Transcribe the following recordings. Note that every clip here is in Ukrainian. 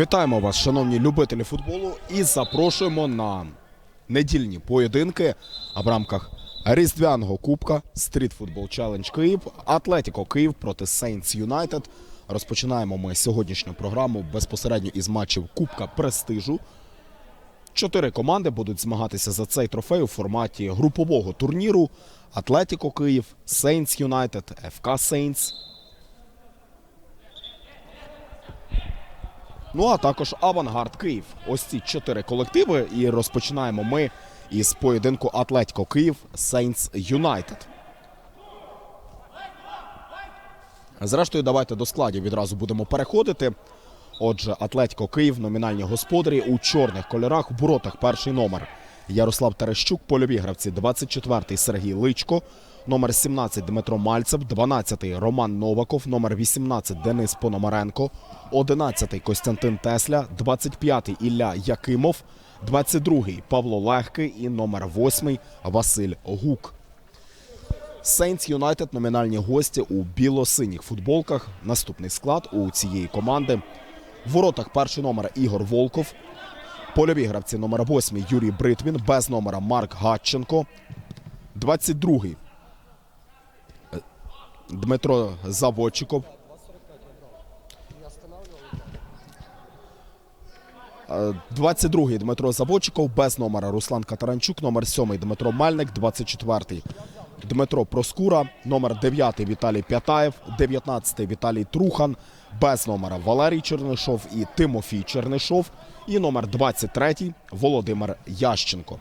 Вітаємо вас, шановні любителі футболу, і запрошуємо на недільні поєдинки в рамках Різдвяного Кубка Стріт Футбол Челендж Київ, Атлетіко Київ проти Сейнтс Юнайтед. Розпочинаємо ми сьогоднішню програму безпосередньо із матчів Кубка Престижу. Чотири команди будуть змагатися за цей трофей у форматі групового турніру: Атлетіко Київ, Сейнтс Юнайтед, ФК Сейнтс Ну а також Авангард Київ. Ось ці чотири колективи. І розпочинаємо ми із поєдинку Атлетіко Київ Сейнс Юнайтед. Зрештою, давайте до складів відразу будемо переходити. Отже, Атлетіко Київ, номінальні господарі у чорних кольорах, в воротах перший номер. Ярослав Терещук, польові гравці, 24-й Сергій Личко, номер 17 Дмитро Мальцев, 12-й Роман Новаков, номер 18 Денис Пономаренко, 11-й Костянтин Тесля, 25-й Ілля Якимов, 22-й Павло Легкий і номер 8 Василь Гук. Сейнтс Юнайтед номінальні гості у біло-синіх футболках. Наступний склад у цієї команди. В воротах перший номер Ігор Волков. Польові гравці номер 8 Юрій Бритвін. Без номера Марк Гатченко. 22-й е, Дмитро Заводчиков. Е, 22-й Дмитро Заводчиков. Без номера Руслан Катаранчук. Номер 7 Дмитро Мальник. 24-й Дмитро Проскура, номер 9 Віталій П'ятаєв, 19 Віталій Трухан, без номера Валерій Чернишов і Тимофій Чернишов, і номер 23 Володимир Ященко.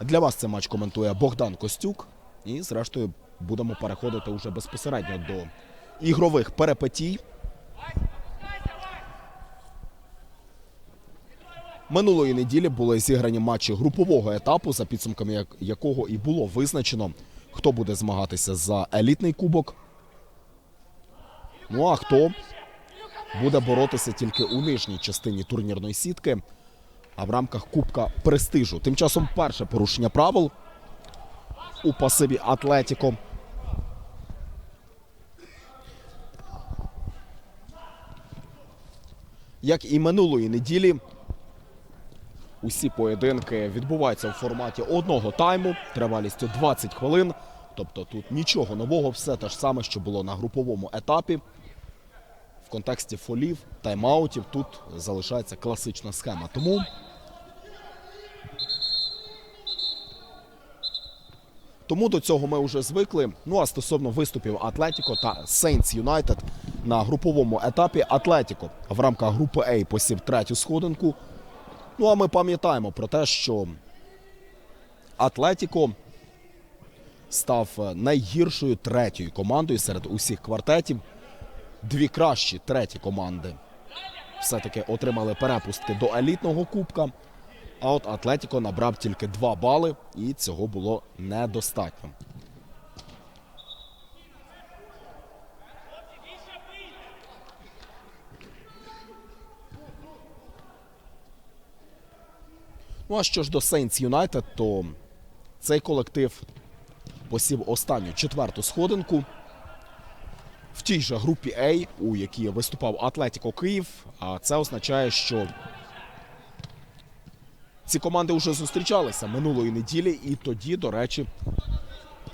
Для вас цей матч коментує Богдан Костюк. І, зрештою, будемо переходити уже безпосередньо до ігрових перепетій. Минулої неділі були зіграні матчі групового етапу, за підсумками якого і було визначено, хто буде змагатися за елітний кубок. Ну а хто буде боротися тільки у нижній частині турнірної сітки, а в рамках Кубка престижу. Тим часом перше порушення правил у пасиві Атлетіко. Як і минулої неділі, Усі поєдинки відбуваються в форматі одного тайму тривалістю 20 хвилин. Тобто тут нічого нового, все те ж саме, що було на груповому етапі. В контексті фолів, тайм-аутів тут залишається класична схема. Тому Тому до цього ми вже звикли. Ну а стосовно виступів Атлетіко та Сейнтс Юнайтед на груповому етапі Атлетіко в рамках групи А посів третю сходинку. Ну а ми пам'ятаємо про те, що Атлетіко став е, найгіршою третьою командою серед усіх квартетів. Дві кращі треті команди все-таки отримали перепустки до елітного кубка. А от Атлетіко набрав тільки два бали, і цього було недостатньо. Ну а що ж до Saints United, то цей колектив посів останню четверту сходинку. В тій же групі А, у якій виступав Атлетіко Київ. А це означає, що ці команди вже зустрічалися минулої неділі, і тоді, до речі,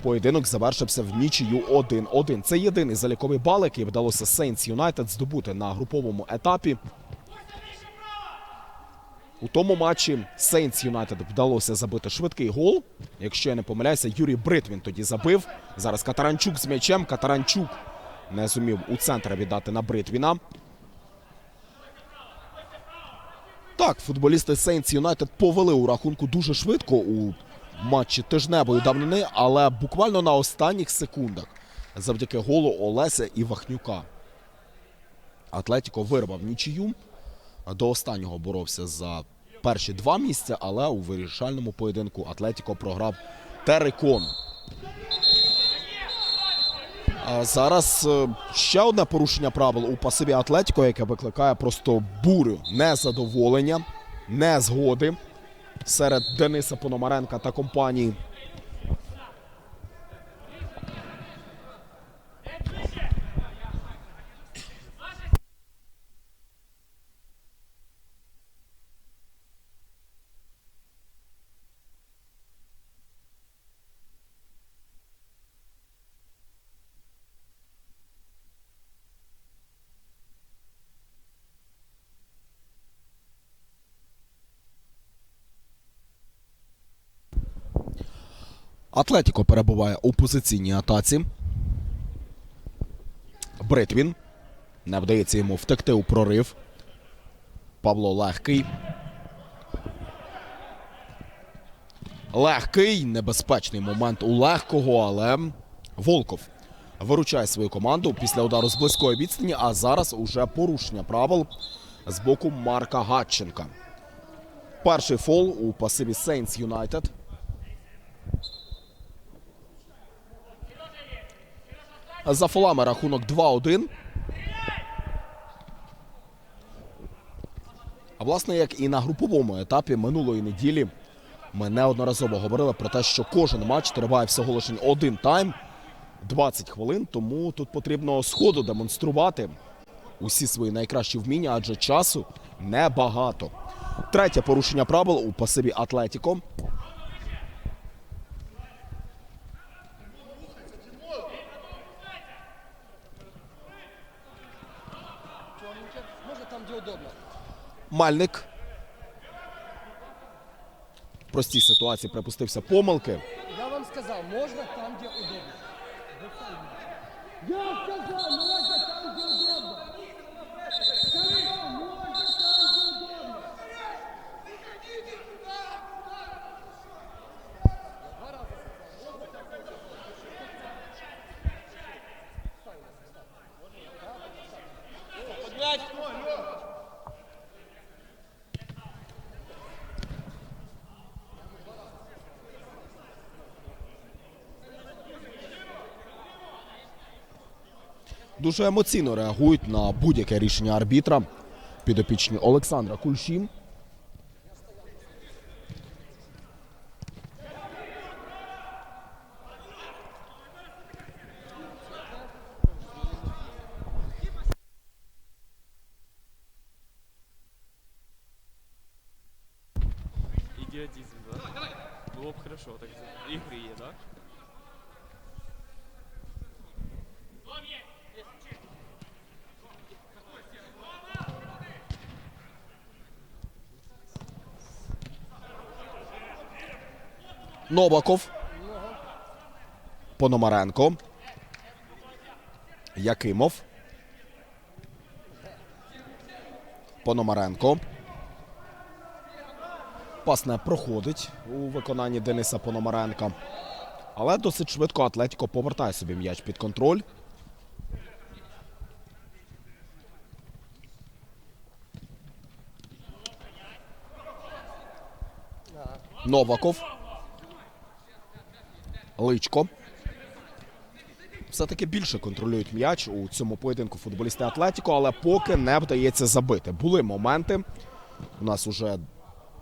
поєдинок завершився в нічию 1-1. Це єдиний заліковий бал, який вдалося Saints United здобути на груповому етапі. У тому матчі Сейнтс Юнайтед вдалося забити швидкий гол. Якщо я не помиляюся, Юрій Бритвін тоді забив. Зараз Катаранчук з м'ячем. Катаранчук не зумів у центр віддати на Бритвіна. Так, футболісти Сейнтс Юнайтед повели у рахунку дуже швидко у матчі тижневої давнини, але буквально на останніх секундах завдяки голу Олеся і Вахнюка. Атлетіко вирвав нічию. До останнього боровся за перші два місця, але у вирішальному поєдинку Атлетіко програв Терекон. А зараз е, ще одне порушення правил у пасиві Атлетіко, яке викликає просто бурю незадоволення, незгоди серед Дениса Пономаренка та компанії. Атлетіко перебуває у позиційній атаці. Бритвін. Не вдається йому втекти у прорив. Павло легкий. Легкий, небезпечний момент у легкого, але Волков виручає свою команду після удару з близької відстані, а зараз уже порушення правил з боку Марка Гатченка. Перший фол у пасиві Saints United. За фолами рахунок 2-1. А власне, як і на груповому етапі минулої неділі, ми неодноразово говорили про те, що кожен матч триває всього лише один тайм, 20 хвилин. Тому тут потрібно сходу демонструвати усі свої найкращі вміння, адже часу небагато. Третє порушення правил у пасиві Атлетіко. Можно там, где удобно. Мальник. В простій ситуації припустився помилки. Я вам сказал, можно там, где удобно. Я сказал, можно там, где удобно. Сказал, можно там, удобно. Дуже емоційно реагують на будь-яке рішення арбітра. Підопічні Олександра Кульші. Новаков. Пономаренко. Якимов. Пономаренко. Пас не проходить у виконанні Дениса Пономаренка. Але досить швидко Атлетіко повертає собі м'яч під контроль. Новаков. Личко. Все-таки більше контролюють м'яч у цьому поєдинку футболісти Атлетіко, але поки не вдається забити. Були моменти. У нас уже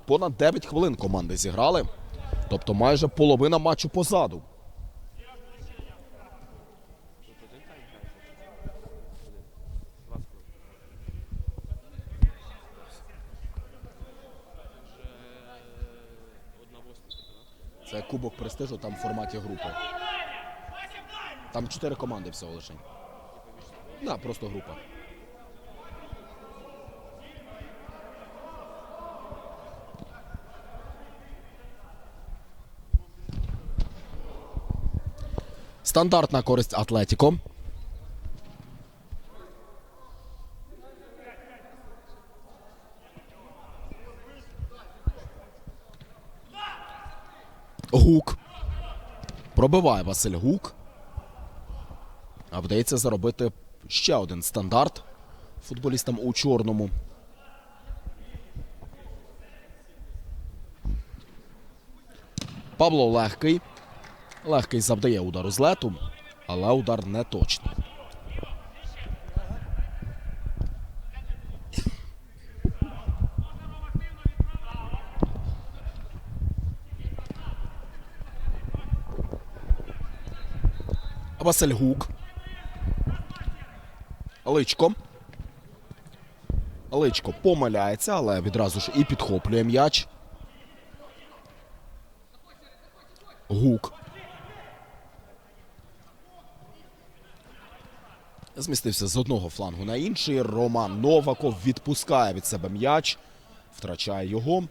понад 9 хвилин команди зіграли. Тобто майже половина матчу позаду. Кубок престижу там в форматі групи. Там чотири команди всього лише. Да, просто група. Стандартна користь Атлетіко. Гук. Пробиває Василь Гук. А вдається заробити ще один стандарт футболістам у чорному. Павло легкий. Легкий завдає удару з лету, але удар не точний. Василь Гук. Личко. Личко помиляється, але відразу ж і підхоплює м'яч. Гук. Змістився з одного флангу на інший. Роман Новаков відпускає від себе м'яч, втрачає його.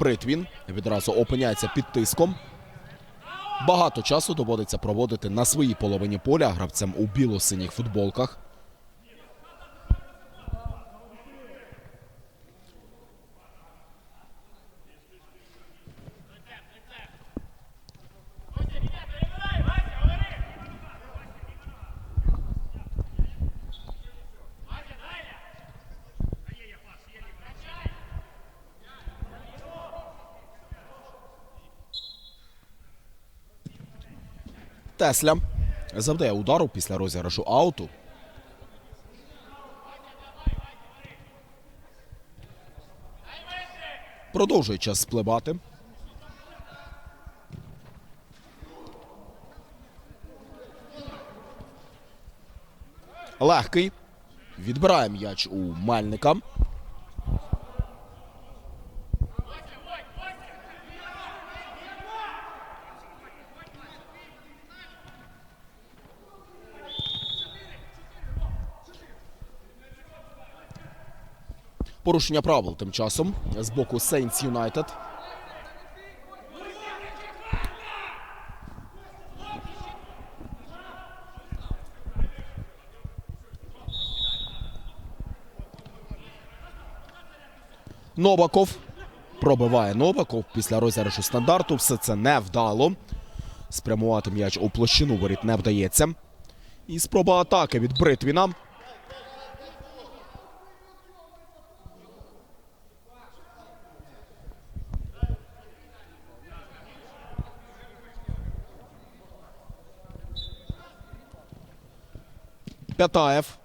Бритвін відразу опиняється під тиском. Багато часу доводиться проводити на своїй половині поля гравцям у біло-синіх футболках. Тесля завдає удару після розіграшу ауту. Продовжує час спливати. Легкий. Відбирає м'яч у Мельника. Порушення правил тим часом з боку Saints United. Новаков пробиває Новаков після розіграшу стандарту. Все це не вдало. Спрямувати м'яч у площину воріт не вдається. І спроба атаки від Бритвіна. П'ятаєв.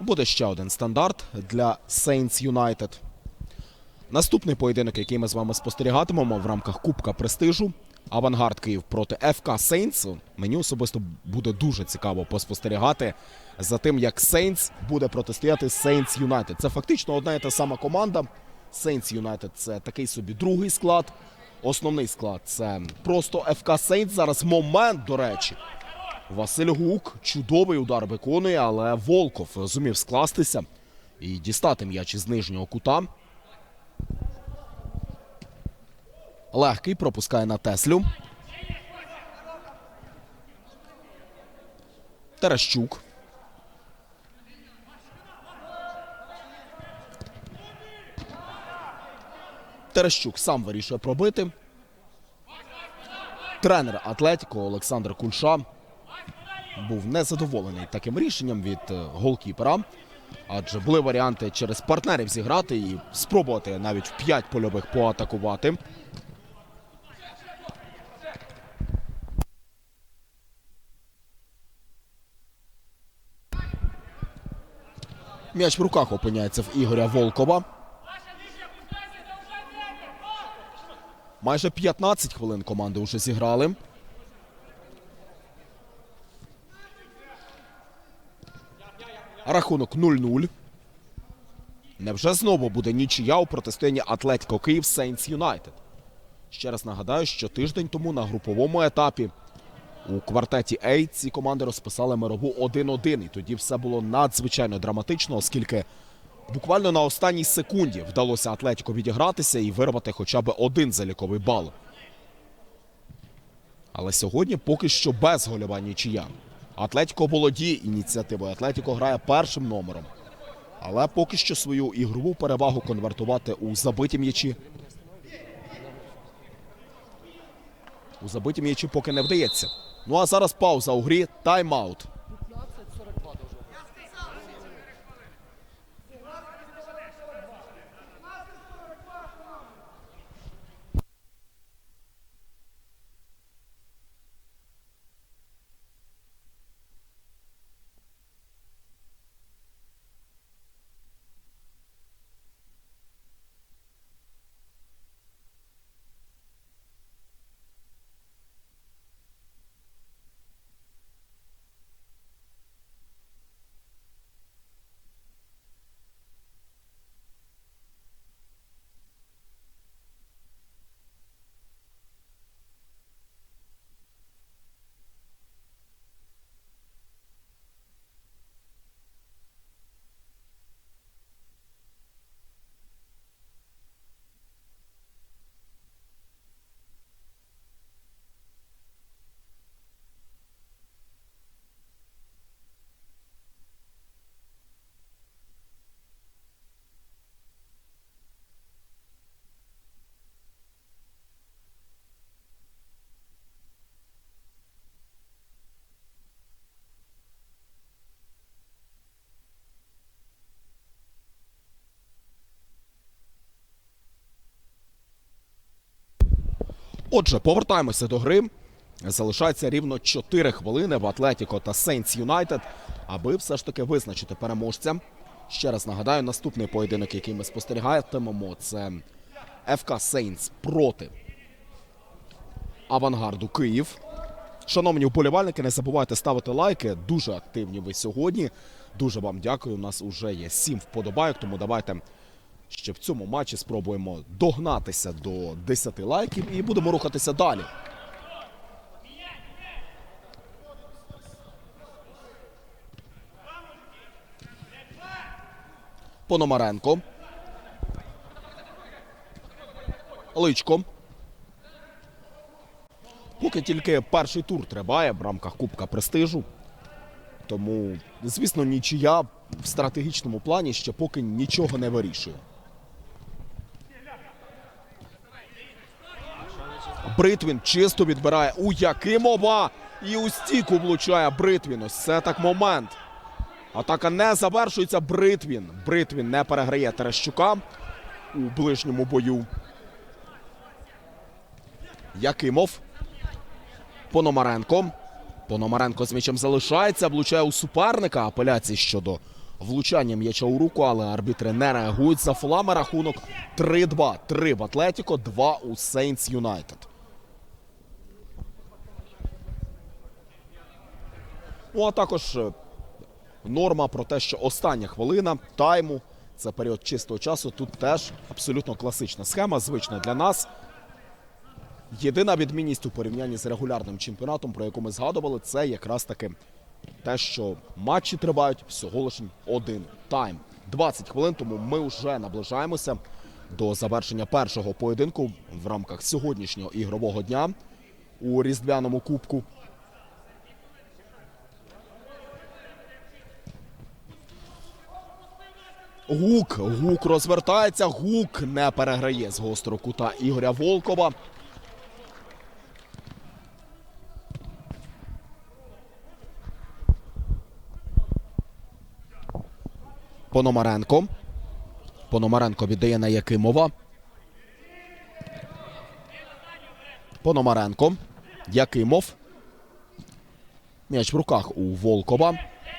Буде ще один стандарт для Saints United. Наступний поєдинок, який ми з вами спостерігатимемо в рамках Кубка Престижу. Авангард Київ проти ФК Сейнс. Мені особисто буде дуже цікаво поспостерігати за тим, як Сейнс буде протистояти Сейнс Юнайтед. Це фактично одна і та сама команда. Сейнс Юнайтед це такий собі другий склад. Основний склад це просто ФК Сейнс. Зараз момент, до речі. Василь Гук чудовий удар виконує, але Волков зумів скластися і дістати м'яч із нижнього кута. Легкий пропускає на Теслю. Терещук. Терещук сам вирішує пробити. Тренер Атлетіко Олександр Кульша був незадоволений таким рішенням від е, голкіпера. Адже були варіанти через партнерів зіграти і спробувати навіть в 5 польових поатакувати. М'яч в руках опиняється в Ігоря Волкова. Майже 15 хвилин команди вже зіграли. Рахунок 0-0. Невже знову буде нічия у протистоянні Атлетіко Київ Сейнс Юнайтед? Ще раз нагадаю, що тиждень тому на груповому етапі у квартеті A ці команди розписали мирову 1-1. І тоді все було надзвичайно драматично, оскільки буквально на останній секунді вдалося Атлетіко відігратися і вирвати хоча б один заліковий бал. Але сьогодні поки що без гольова нічия. Атлетіко володіє ініціативою. Атлетіко грає першим номером. Але поки що свою ігрову перевагу конвертувати у забиті м'ячі. У забиті м'ячі поки не вдається. Ну а зараз пауза у грі. Тайм-аут. Отже, повертаємося до гри. Залишається рівно 4 хвилини в Атлетіко та Сейнс Юнайтед, аби все ж таки визначити переможця. Ще раз нагадаю, наступний поєдинок, який ми спостерігатимемо, це ФК Сейнс проти Авангарду Київ. Шановні вболівальники, не забувайте ставити лайки. Дуже активні ви сьогодні. Дуже вам дякую. У нас вже є 7 вподобайок, тому давайте ще в цьому матчі спробуємо догнатися до 10 лайків і будемо рухатися далі. Пономаренко. Личко. Поки тільки перший тур триває в рамках Кубка престижу. Тому, звісно, нічия в стратегічному плані ще поки нічого не вирішує. Бритвін чисто відбирає у Якимова і у стіку влучає Бритвін. Ось це так момент. Атака не завершується. Бритвін. Бритвін не переграє Терещука у ближньому бою. Якимов. Пономаренко. Пономаренко з м'ячем залишається, влучає у суперника. Апеляції щодо влучання м'яча у руку, але арбітри не реагують. За фолами рахунок 3-2. 3 в Атлетіко, 2 у Сейнс Юнайтед. Ну а також е, норма про те, що остання хвилина тайму це період чистого часу. Тут теж абсолютно класична схема, звична для нас. Єдина відмінність у порівнянні з регулярним чемпіонатом, про яку ми згадували, це якраз таки те, що матчі тривають всього лише один тайм. 20 хвилин, тому ми вже наближаємося до завершення першого поєдинку в рамках сьогоднішнього ігрового дня у різдвяному кубку. Гук, гук розвертається, гук не переграє з гострого кута Ігоря Волкова. Пономаренко. Пономаренко віддає на Якимова. Пономаренко. Якимов. М'яч в руках у Волкова.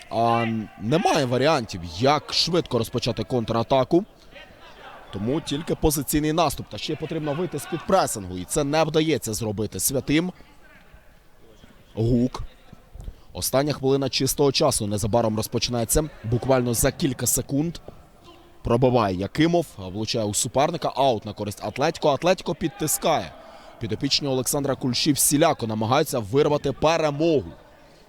А немає варіантів, як швидко розпочати контратаку. Тому тільки позиційний наступ. Та ще потрібно вийти з-під пресингу. І це не вдається зробити святим. Гук. Остання хвилина чистого часу незабаром розпочинається. Буквально за кілька секунд. Пробиває Якимов, влучає у суперника. Аут на користь Атлетіко. Атлетіко підтискає. Підопічні Олександра Кульші всіляко намагаються вирвати перемогу.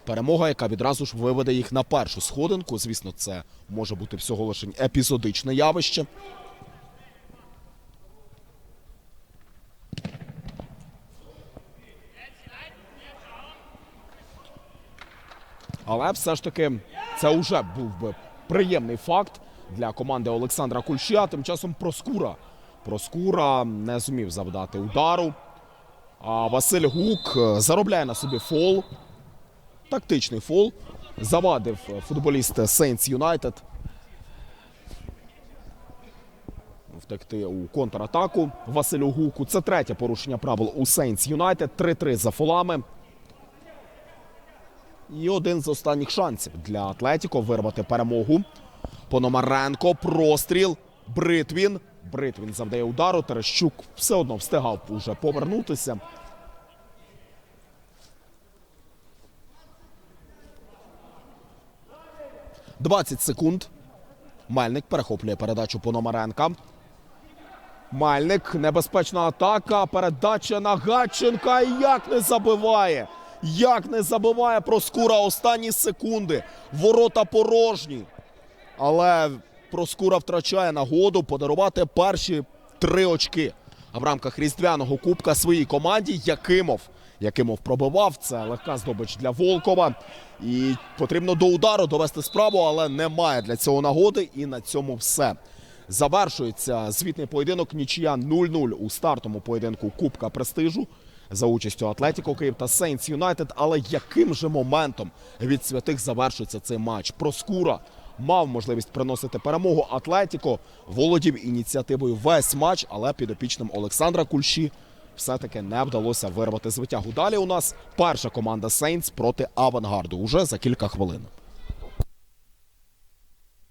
Перемога, яка відразу ж виведе їх на першу сходинку. Звісно, це може бути всього лише епізодичне явище. Але все ж таки це вже був би приємний факт для команди Олександра Кульшя. Тим часом Проскура. Проскура не зумів завдати удару. А Василь Гук заробляє на собі фол. Тактичний фол. Завадив е, футболіст Saints Юнайтед. Втекти у контратаку Василю Гуку. Це третє порушення правил у Saints Юнайтед. 3-3 за фолами. І один з останніх шансів для Атлетіко вирвати перемогу. Пономаренко, простріл. Бритвін. Бритвін завдає удару. Терещук все одно встигав уже повернутися. Двадцять секунд. Мельник перехоплює передачу Пономаренка. Мальник, небезпечна атака. Передача на Гатченка. Як не забиває. Як не забиває Проскура останні секунди. Ворота порожні. Але Проскура втрачає нагоду подарувати перші три очки. А в рамках різдвяного кубка своїй команді Якимов. Якимов пробивав. Це легка здобич для Волкова. І потрібно до удару довести справу, але немає для цього нагоди. І на цьому все. Завершується звітний поєдинок. Нічия 0-0 у стартовому поєдинку Кубка престижу за участю Атлетіко Київ та Сейнс Юнайтед. Але яким же моментом від святих завершується цей матч? Проскура мав можливість приносити перемогу. Атлетіко володів ініціативою весь матч, але підопічним Олександра Кульші все-таки не вдалося вирвати звитягу. Далі у нас перша команда Сейнс проти авангарду уже за кілька хвилин.